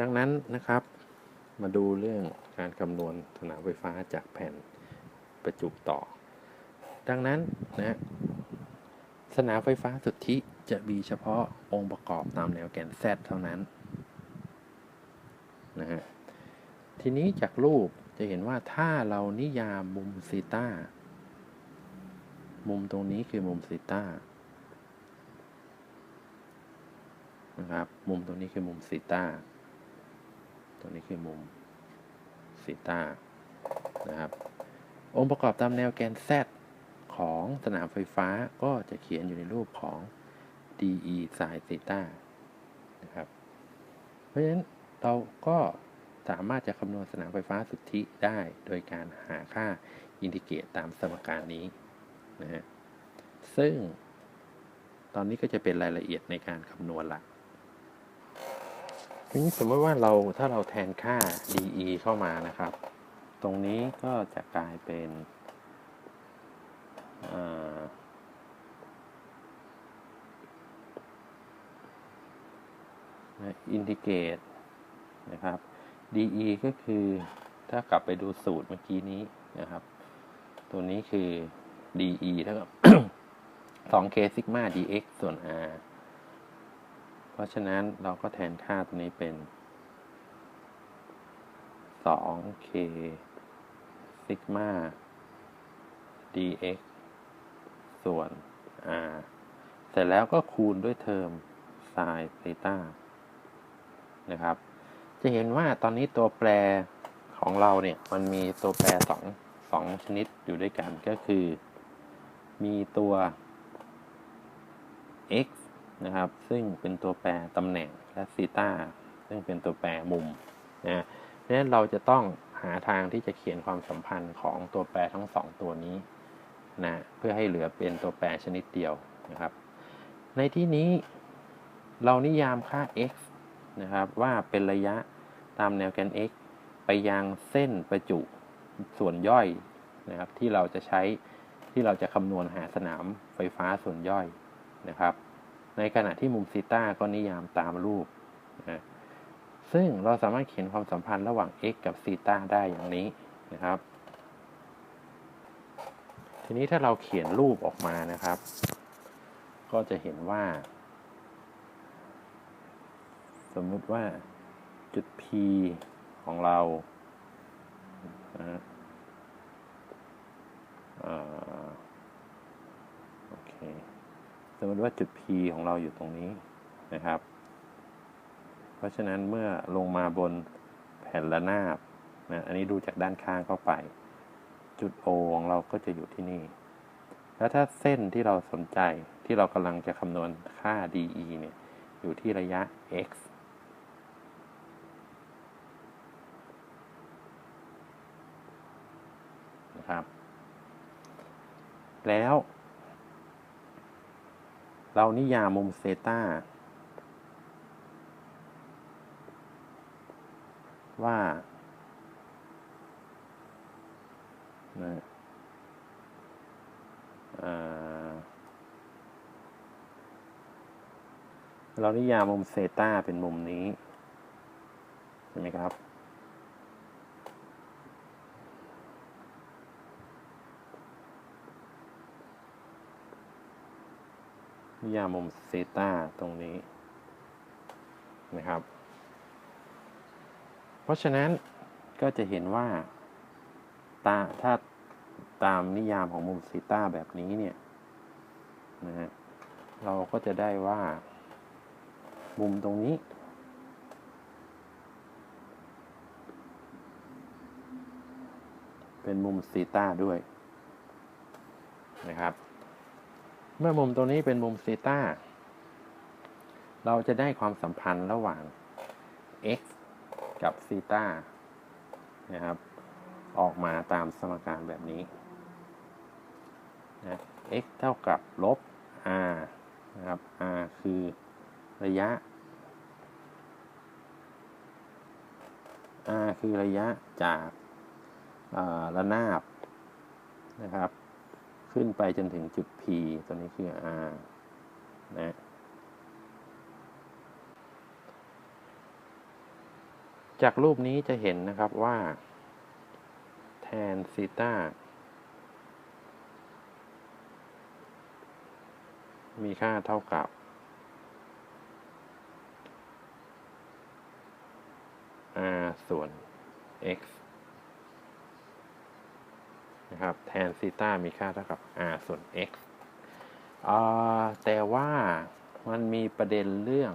ดังนั้นนะครับ มาดูเรื่องการคำนวณสนามไฟฟ้าจากแผ่นประจุต่อ ดังนั้นนะสนามไฟฟ้าสุทธิจะมีเฉพาะองค์ประกอบตามแนวแกน Z เท่านั้นนะฮะทีนี้จากรูปจะเห็นว่าถ้าเรานิยามมุมซีตามุมตรงนี้คือมุมซีตานะครับ มุมตรงนี้คือมุมซีตา ตรงนี้คือมุมซีตานะครับ องค์ประกอบตามแนวแกน Z ของสนามไฟฟ้าก็จะเขียนอยู่ในรูปของ dE sin theta นะครับ เพราะฉะนั้นเราก็สามารถจะคำนวณสนามไฟฟ้าสุทธิได้โดยการหาค่าอินทิเกรตตามสมการนี้นะฮะซึ่งตอนนี้ก็จะเป็นรายละเอียดในการคำนวณละ ทีนี้สมมติว่าเราถ้าเราแทนค่า dE เข้ามานะครับ ตรงนี้ก็จะกลายเป็นอินทิเกรตนะครับ dE ก็คือถ้ากลับไปดูสูตรเมื่อกี้นี้นะครับ ตัวนี้คือ dE เท่ากับ 2k ซิกมา dx ส่วน r ราะฉะนั้นเราก็แทนค่าตัวนี้เป็น 2k ซิกมา dx ส่วน r เสร็จแล้วก็คูณด้วยเทอม sin theta นะครับ จะเห็นว่าตอนนี้ตัวแปรของเราเนี่ย มันมีตัวแปรสองสองชนิดอยู่ด้วยกันก็คือ มีตัว x นะครับ ซึ่งเป็นตัวแปรตำแหน่งและซีตาซึ่งเป็นตัวแปรมุมนะเพราะฉะนั้นเราจะต้องหาทางที่จะเขียนความสัมพันธ์ของตัวแปรทั้งสองตัวนี้นะเพื่อให้เหลือเป็นตัวแปรชนิดเดียวนะครับ ในที่นี้เรานิยามค่า x นะครับ ว่าเป็นระยะตามแนวแกน x ไปยังเส้นประจุส่วนย่อยนะครับ ที่เราจะใช้ที่เราจะคำนวณหาสนามไฟฟ้าส่วนย่อยนะครับ ในขณะที่มุมซีต้าก็นิยามตามรูปนะซึ่งเราสามารถเขียนความสัมพันธ์ระหว่าง x กับซีต้าได้อย่างนี้นะครับ ทีนี้ถ้าเราเขียนรูปออกมานะครับ ก็จะเห็นว่า สมมุติว่าจุด P ของเราโอเค สมมติว่าจุด P ของเราอยู่ตรงนี้นะครับ เพราะฉะนั้นเมื่อลงมาบนแผ่นระนาบนะอันนี้ดูจากด้านข้างเข้าไป จุด O ของเราก็จะอยู่ที่นี่ แล้วถ้าเส้นที่เราสนใจที่เรากำลังจะคำนวณค่า DE เนี่ยอยู่ที่ระยะ x นะครับ แล้ว เรานิยามมุมเซตาว่านะเรานิยามมุมเซตาเป็นมุมนี้ ใช่ไหมครับ นิยามมุมเซตาตรงนี้นะครับ เพราะฉะนั้นก็จะเห็นว่าตาถ้าตามนิยามของมุมเซตาแบบนี้เนี่ยนะฮะเราก็จะได้ว่า มุมตรงนี้ เป็นมุมเซตาด้วยนะครับ เมื่อมุมตรงนี้เป็นมุมซีตาเราจะได้ความสัมพันธ์ระหว่าง x กับซีตานะครับ ออกมาตามสมการแบบนี้นะ x เท่ากับลบ r นะครับ r คือระยะ r คือระยะจากระนาบนะครับ ขึ้นไปจนถึงจุด p ตัวนี้คือ r นะจากรูปนี้จะเห็นนะครับว่า แทนซีตามีค่าเท่ากับ r ส่วน x นะครับแทนซีต้ามีค่าเท่ากับ r ส่วน x แต่ว่ามันมีประเด็นเรื่อง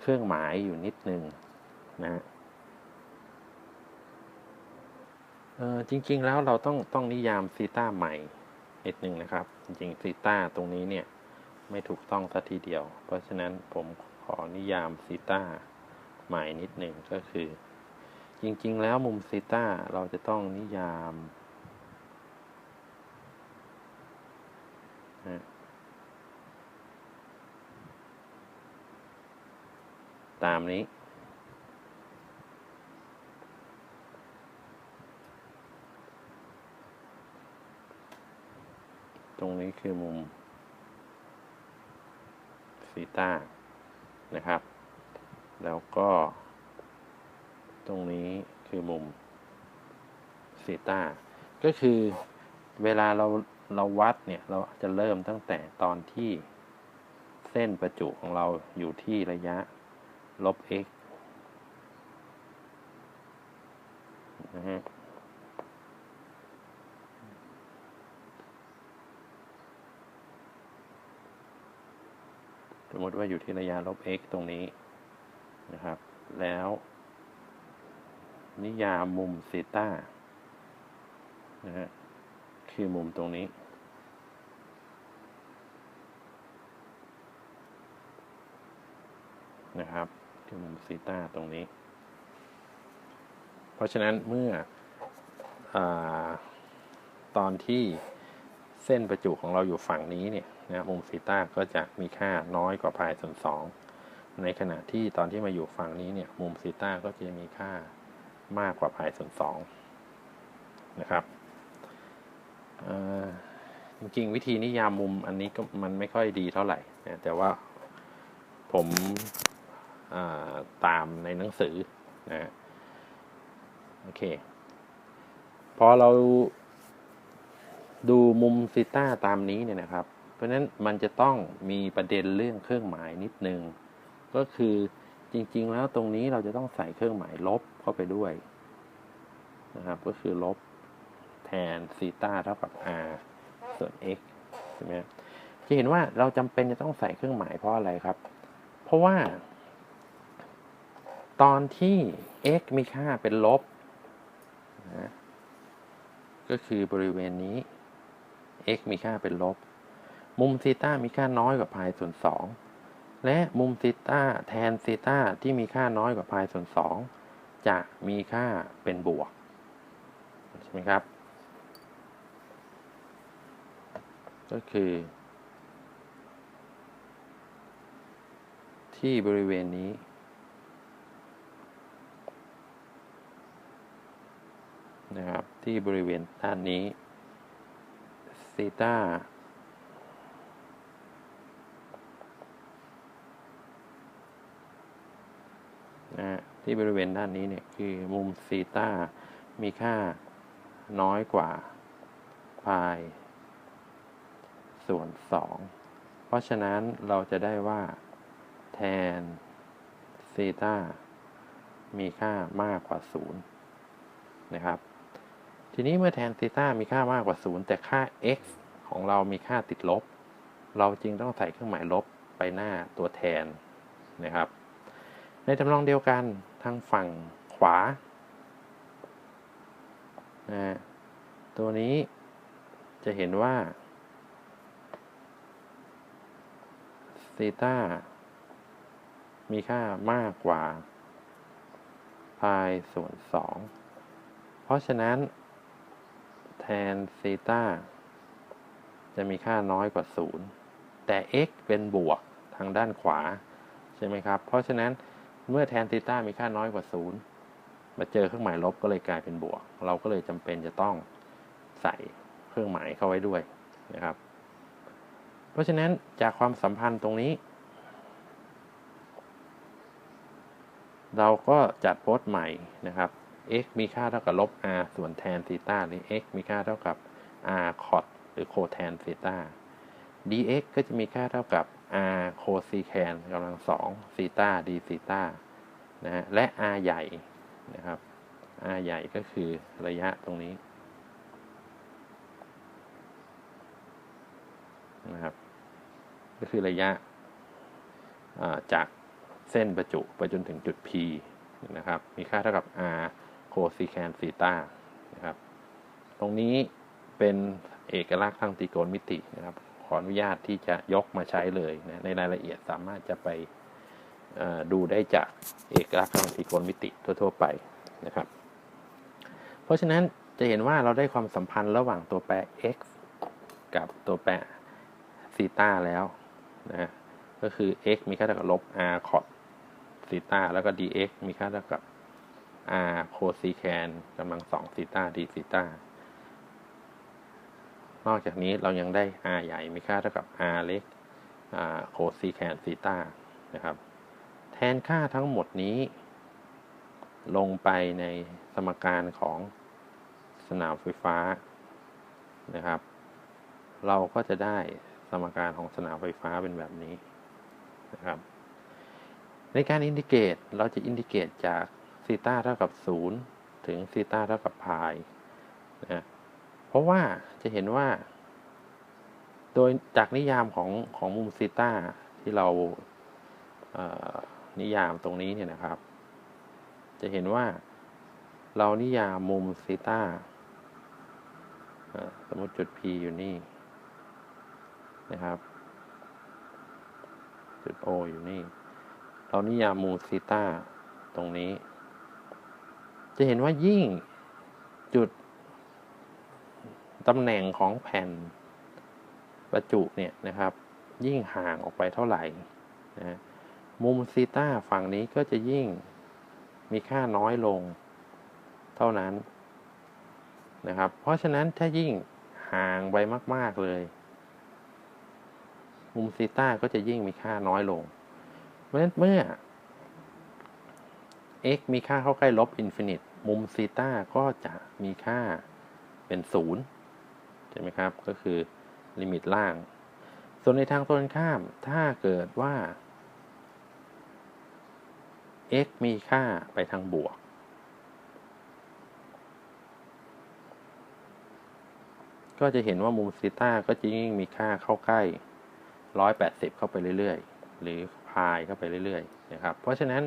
เครื่องหมายอยู่นิดนึงนะจริง ๆ แล้วเราต้องต้องนิยามซีต้าใหม่นิดนึงนะครับ จริงๆซีต้าตรงนี้เนี่ย ไม่ถูกต้องสัทีเดียว เพราะฉะนั้นผมขอนิยามซีต้าใหม่นิดหนึ่งก็คือ จริง ๆ แล้วมุมซีต้าเราจะต้องนิยาม ตามนี้ ตรงนี้คือมุมซีตานะครับ แล้วก็ตรงนี้คือมุมซีตาก็คือเวลาเรา เราวัดเนี่ยเราจะเริ่มตั้งแต่ตอนที่เส้นประจุของเราอยู่ที่ระยะลบ x นะฮะสมมติว่าอยู่ที่ระยะลบ x ตรงนี้นะครับ แล้ว นิยามมุมซีตานะฮะคือมุมตรงนี้ นะครับคือมุมซีตาตรงนี้ เพราะฉะนั้นเมื่ออตอนที่เส้นประจุของเราอยู่ฝั่งนี้เนี่ยนะมุมซีตาก็จะมีค่าน้อยกว่าพายส่วน2ในขณะที่ตอนที่มาอยู่ฝั่งนี้เนี่ยมุมซีตาก็จะมีค่ามากกว่าพายส่วน2นะครับจริงๆ วิธีนิยามมุมอันนี้ก็มันไม่ค่อยดีเท่าไหร่นะแต่ว่าผม ตามในหนังสือนะโอเค พอเราดูมุมซิต้าตามนี้เนี่ยนะครับ เพราะฉะนั้นมันจะต้องมีประเด็นเรื่องเครื่องหมายนิดนึง ก็คือจริง ๆ แล้วตรงนี้เราจะต้องใส่เครื่องหมายลบเข้าไปด้วยนะครับ ก็คือลบแทนซีต้าเท่ากับ r ส่วน x ใช่ไหมจะเห็นว่าเราจำเป็นจะต้องใส่เครื่องหมายเพราะอะไรครับ เพราะว่า ตอนที่ x มีค่าเป็นลบนะก็คือบริเวณนี้ x มีค่าเป็นลบ มุมซีต้ามีค่าน้อยกว่าพายส่วน 2 และมุมซีต้าแทนซีต้าที่มีค่าน้อยกว่าพายส่วน 2 จะมีค่าเป็นบวก ใช่ไหมครับ ก็คือ ที่บริเวณนี้ นะครับ ที่บริเวณด้านนี้ซีตาที่บริเวณด้านนี้เนี่ยคือมุมซีตามีค่าน้อยกว่าพายส่วน 2 เพราะฉะนั้นเราจะได้ว่าแทนซีตามีค่ามากกว่า 0 นะครับ ทีนี้เมื่อแทนซีตามีค่ามากกว่า 0 แต่ค่า x ของเรามีค่าติดลบ เราจึงต้องใส่เครื่องหมายลบไปหน้าตัวแทนนะครับ ในทำนองเดียวกันทางฝั่งขวานะตัวนี้จะเห็นว่าซีตามีค่ามากกว่าพายส่วน 2 เพราะฉะนั้น แทนซีตาจะมีค่าน้อยกว่า 0 แต่ x เป็นบวกทางด้านขวา ใช่ไหมครับ เพราะฉะนั้นเมื่อแทนซีตามีค่าน้อยกว่า 0 มาเจอเครื่องหมายลบก็เลยกลายเป็นบวก เราก็เลยจำเป็นจะต้องใส่เครื่องหมายเข้าไว้ด้วยนะครับ เพราะฉะนั้นจากความสัมพันธ์ตรงนี้ เราก็จัดโพสต์ใหม่นะครับ x มีค่าเท่ากับลบ r ส่วนแทนซีตาหรือ x มีค่าเท่ากับ r cos หรือโคแทนซีตา dx ก็จะมีค่าเท่ากับ r cosecant กำลังสองซีตา d ซีตานะฮะและ r ใหญ่นะครับ r ใหญ่ก็คือระยะตรงนี้นะครับ ก็คือระยะจากเส้นประจุไปจนถึงจุด P นะครับ มีค่าเท่ากับ r cosecant ซีตานะครับ ตรงนี้เป็นเอกลักษณ์ทางตรีโกณมิตินะครับ ขออนุญาตที่จะยกมาใช้เลยนะในรายละเอียดสามารถจะไปดูได้จากเอกลักษณ์ทางตรีโกณมิติทั่ว ๆ ไปนะครับ เพราะฉะนั้นจะเห็นว่าเราได้ความสัมพันธ์ระหว่างตัวแปร x กับตัวแปรซีตาแล้วนะก็คือ x มีค่าเท่ากับลบ r cos ซีตาแล้วก็ dx มีค่าเท่ากับ r cosecan กำลังสองซีตา d ซีตานอกจากนี้เรายังได้ r ใหญ่มีค่าเท่ากับ r เล็ก cosecant ซีตานะครับ แทนค่าทั้งหมดนี้ ลงไปในสมการของสนามไฟฟ้านะครับ เราก็จะได้สมการของสนามไฟฟ้าเป็นแบบนี้นะครับ ในการอินดิเกตเราจะอินดิเกตจาก ซีตาเท่ากับ 0 ถึงซีตาเท่ากับพายนะเพราะว่าจะเห็นว่า โดยจากนิยามของของมุมซีตาที่เรานิยามตรงนี้เนี่ยนะครับ จะเห็นว่าเรานิยามมุมซีตาสมมติจุด P อยู่นี่นะครับ จุด O อยู่นี่ เรานิยามมุมซีตาตรงนี้ จะเห็นว่ายิ่งจุดตำแหน่งของแผ่นประจุเนี่ยนะครับ ยิ่งห่างออกไปเท่าไหร่นะมุมซีต้าฝั่งนี้ก็จะยิ่งมีค่าน้อยลงเท่านั้นนะครับ เพราะฉะนั้นถ้ายิ่งห่างไปมาก ๆ เลย มุมซีต้าก็จะยิ่งมีค่าน้อยลง เพราะฉะนั้นเมื่อ x มีค่าเข้าใกล้ลบอินฟินิต มุมซีตาก็จะมีค่าเป็นศูนย์ใช่ไหมครับ ก็คือลิมิตล่าง ส่วนในทางตรงข้ามถ้าเกิดว่า x มีค่าไปทางบวก ก็จะเห็นว่ามุมซีตาก็จะยิ่งมีค่าเข้าใกล้ 180 เข้าไปเรื่อยๆ หรือพายเข้าไปเรื่อยๆ นะครับ เพราะฉะนั้น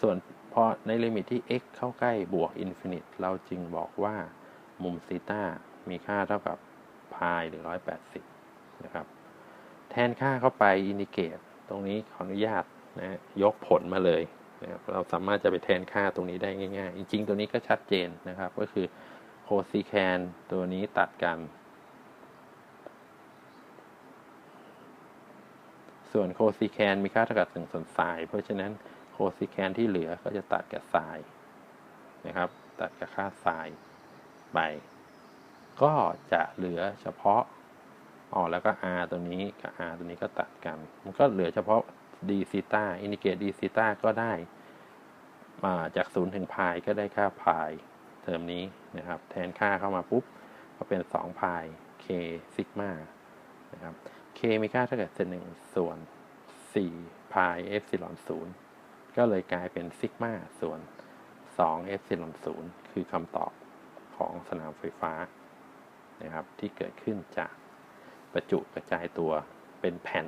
ส่วน พอในลิมิตที่ x เข้าใกล้บวกอินฟินิต เราจึงบอกว่ามุมซีตามีค่าเท่ากับพายหรือ 180 นะครับ แทนค่าเข้าไปอินดิเกตตรงนี้ขออนุญาตนะยกผลมาเลยนะครับเราสามารถจะไปแทนค่าตรงนี้ได้ง่ายๆ จริง ๆ ตัวนี้ก็ชัดเจนนะครับ ก็คือโคซีแคนตัวนี้ตัดกัน ส่วนโคซีแคนมีค่าเท่ากับ1ส่วนไซน์เพราะฉะนั้น ซีแคนที่เหลือก็จะตัดกับไซน์นะครับ ตัดกับค่าไซน์ไป ก็จะเหลือเฉพาะอ๋อแล้วก็ r ตัวนี้กับ r ตัวนี้ก็ตัดกัน มันก็เหลือเฉพาะ d ซีตาอินดิเกต d ซีตาก็ได้มาจาก0ถึงพายก็ได้ค่าพายเทอมนี้นะครับ แทนค่าเข้ามาปุ๊บ ก็เป็น2พาย k ซิกมานะครับ k มีค่าเท่ากับเศษหนึ่งส่วน4พายเอฟซิลอนศูนย์ ก็เลยกลายเป็นซิกมาส่วน2เอฟซิลอนศูนย์คือคำตอบของสนามไฟฟ้านะครับที่เกิดขึ้นจากประจุกระจายตัวเป็นแผ่น